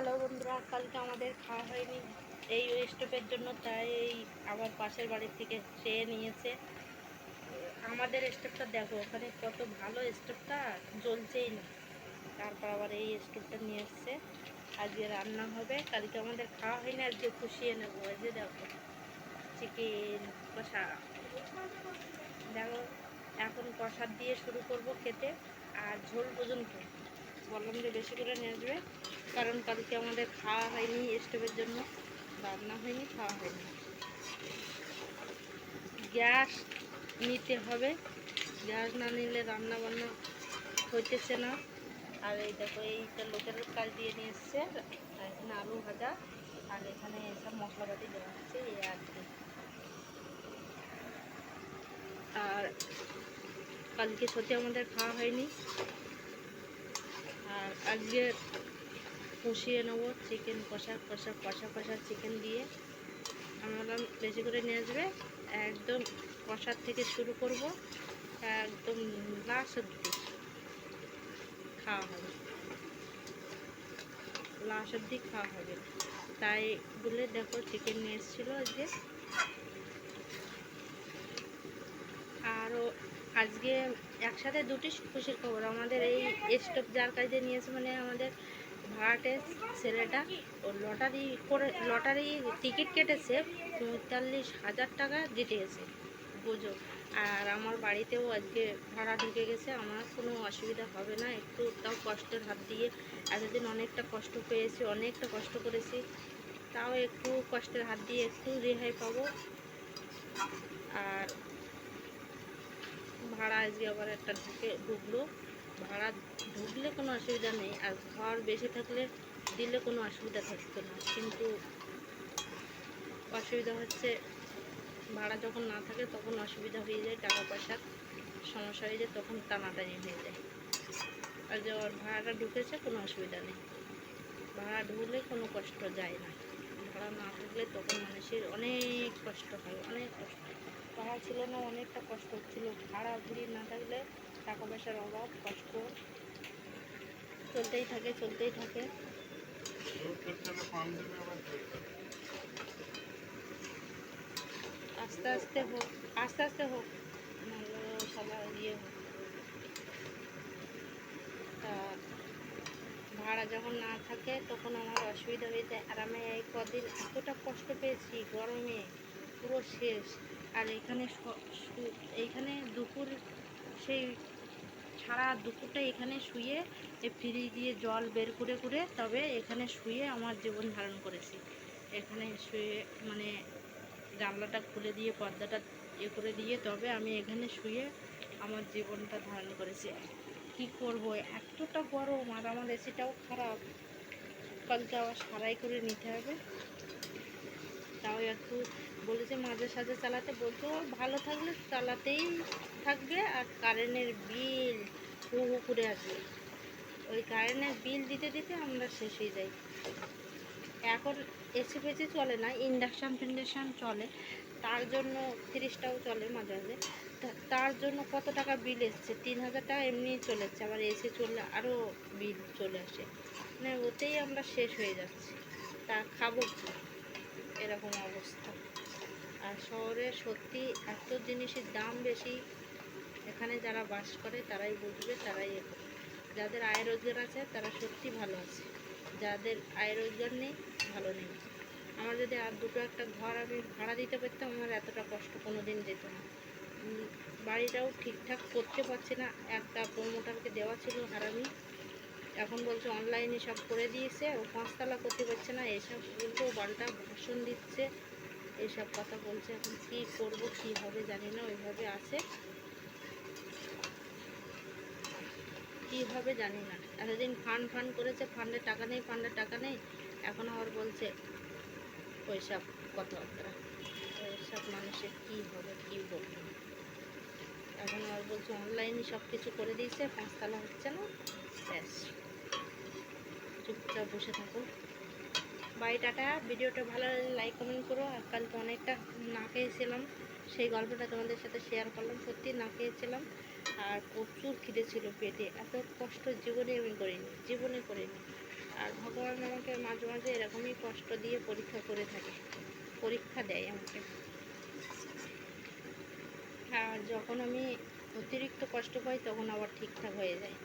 Hello বন্ধুরা, কালকে আমাদের খাওয়া হয়নি। এই স্টোভের জন্য তাই এই আমার পাশের বাড়ির থেকে চেয়ে নিয়েছে। আমাদের স্টোভটা দেখো, ওখানে কত ভালো স্টোভটা জ্বলছেই না। তারপর আবার এই স্টোভটা নিয়ে এসছে। আজকে রান্না হবে, কালকে আমাদের খাওয়া হয়নি, আজকে খুশিয়ে নেব। এই যে দেখো চিকেন কষা। দেখো, এখন কষা দিয়ে শুরু করব খেতে, আর ঝোল পর্যন্ত বললাম যে বেশি করে নিয়ে আসবে, কারণ কালকে আমাদের খাওয়া হয়নি স্টোভের জন্য, রান্না হয়নি, খাওয়া হয়নি। গ্যাস নিতে হবে, গ্যাস না নিলে রান্না বান্না হইতেছে না। আর এই দেখো এইটা লোকের কাজ দিয়ে নিয়ে এসছে, এখানে আলু ভাজা, আর এখানে সব মশলাপাতি দেওয়া হচ্ছে, এই আর কি। আর কালকে সত্যি আমাদের খাওয়া হয়নি আজকে কষিয়ে নেব চিকেন কষা কষা কষা কষা চিকেন দিয়ে। আমরা বেশি করে নিয়ে আসবে। একদম কষার থেকে শুরু করব। একদম লাস্ট অব্দি খাওয়া হবে। লাস্ট অব্দি খাওয়া হবে। তাই বলে দেখো চিকেন নিয়ে এসেছিল আজকে আরও আজকে একসাথে দুটি খুশির খবর। আমাদের এই স্টোভ যার কাজে নিয়েছে মানে আমাদের ভাড়াটের ছেলেটা। ও লটারি করে লটারি টিকিট কেটেছে, পঁয়তাল্লিশ হাজার টাকা জিতেছে। বুঝো? আর আমার বাড়িতেও আজকে ভাড়া ঢুকে গেছে। আমার কোনো অসুবিধা হবে না। একটু তাও কষ্টের হাত দিয়ে এতদিন অনেকটা কষ্ট পেয়েছি, অনেকটা কষ্ট করেছি। তাও একটু কষ্টের হাত দিয়ে একটু রেহাই পাবো। আর ভাড়া আজকে আবার একটা ঢুকে ঢুকলো। ভাড়া ঢুকলে কোনো অসুবিধা নেই, আর ঘর বেশি থাকলে দিলে কোনো অসুবিধা থাকতো না। কিন্তু অসুবিধা হচ্ছে, ভাড়া যখন না থাকে তখন অসুবিধা হয়ে যায়, টাকা পয়সার সমস্যা হয়ে যায়, তখন টানাটানি হয়ে যায়। আর যে ওর ভাড়াটা ঢুকেছে, কোনো অসুবিধা নেই। ভাড়া ঢুকলে কোনো কষ্ট যায় না। ভাড়া না থাকলে তখন মানুষের অনেক কষ্ট হয়, অনেক ছিল না, অনেকটা কষ্ট হচ্ছিল। ভাড়া ভুড়ি না থাকলে টাকা পয়সার অভাব, কষ্ট। চলতেই থাকে চলতেই থাকে। আস্তে আস্তে হোক, আস্তে আস্তে হোক সবার ইয়ে হোক। তা ভাড়া যখন না থাকে, তখন আমার অসুবিধা হয়ে যায় আর আমি এই কদিন এতটা কষ্ট পেয়েছি, গরমে, পুরো শেষ। আর এখানে এইখানে দুপুর, সেই সারা দুপুরটা এখানে শুয়ে এই ফ্রিজ দিয়ে জল বের করে করে তবে এখানে শুয়ে আমার জীবন ধারণ করেছি। এখানে শুয়ে মানে জানলাটা খুলে দিয়ে, পর্দাটা ইয়ে করে দিয়ে তবে আমি এখানে শুয়ে আমার জীবনটা ধারণ করেছি। কি করব? এতটা গরম আর আমার এসিটাও খারাপ। কালকে আবার সারাই করে নিতে হবে। তাও একটু বলেছে মাঝে সাঝে চালাতে বলতো, ভালো থাকলে চালাতেই থাকবে আর কারেন্টের বিল হু হু করে আসবে। ওই কারেন্টের বিল দিতে দিতে আমরা শেষ হয়ে যাই। এখন এসি ফেসি চলে না ইন্ডাকশান ফিন্ডাকশান চলে, তার জন্য তিরিশটাও চলে মাঝে মাঝে। তার জন্য কত টাকা বিল এসছে? তিন হাজার টাকা এমনি চলে যাচ্ছে আবার এসি চললে আরও বিল চলে আসে। মানে ওতেই আমরা শেষ হয়ে যাচ্ছি। তা খাব এরকম অবস্থা। আর শহরে সত্যি এত জিনিসের দাম বেশি, এখানে যারা বাস করে তারাই বুঝবে, তারাই এ যাদের আয় রোজগার আছে, তারা সত্যি ভালো আছে। যাদের আয় রোজগার নেই, ভালো নেই। আমার যদি আর দুটো একটা ঘর আমি ভাড়া দিতে পারতাম, আমার এতটা কষ্ট কোনো দিন যেত না। বাড়িটাও ঠিকঠাক করতে পারছি না। একটা প্রমোটারকে দেওয়া ছিল হারামি। এখন বলছে অনলাইনে সব করে দিয়েছে, ও পাঁচতলা করতে পারছে না, এসব উল্টো পাল্টা ভাষণ দিচ্ছে। এইসব কথা বলছে এখন কী করব, কী হবে জানি না, ওইভাবে আছে। কী হবে জানি না। এতদিন ফান্ড ফান্ড করেছে ফান্ডে টাকা নেই ফান্ডে টাকা নেই, এখন আবার বলছে ওইসব কথাবার্তা। ওইসব মানুষের কী হবে, কী বলব? এখন আবার বলছে অনলাইনে সব কিছু করে দিয়েছে, পাঁচতলা হচ্ছে না, ব্যাস। চুপচাপ বসে থাকো। Bye, tata. ভিডিওটা ভালো লাগলে লাইক কমেন্ট করো। আর কাল তো অনেকটা না খেয়েছিলাম। সেই গল্পটা তোমাদের সাথে শেয়ার করলাম। সত্যি না খেয়েছিলাম। আর প্রচুর খিদে ছিল পেটে। এত কষ্ট জীবনে আমি করিনি। জীবনে করিনি। আর ভগবান আমাকে মাঝে মাঝে এরকমই কষ্ট দিয়ে পরীক্ষা করে থাকে। পরীক্ষা দেয় আমাকে। আর যখন আমি অতিরিক্ত কষ্ট পাই, তখন আবার ঠিকঠাক হয়ে যায়।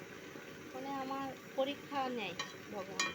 মানে আমার পরীক্ষা নেয় ভগবান।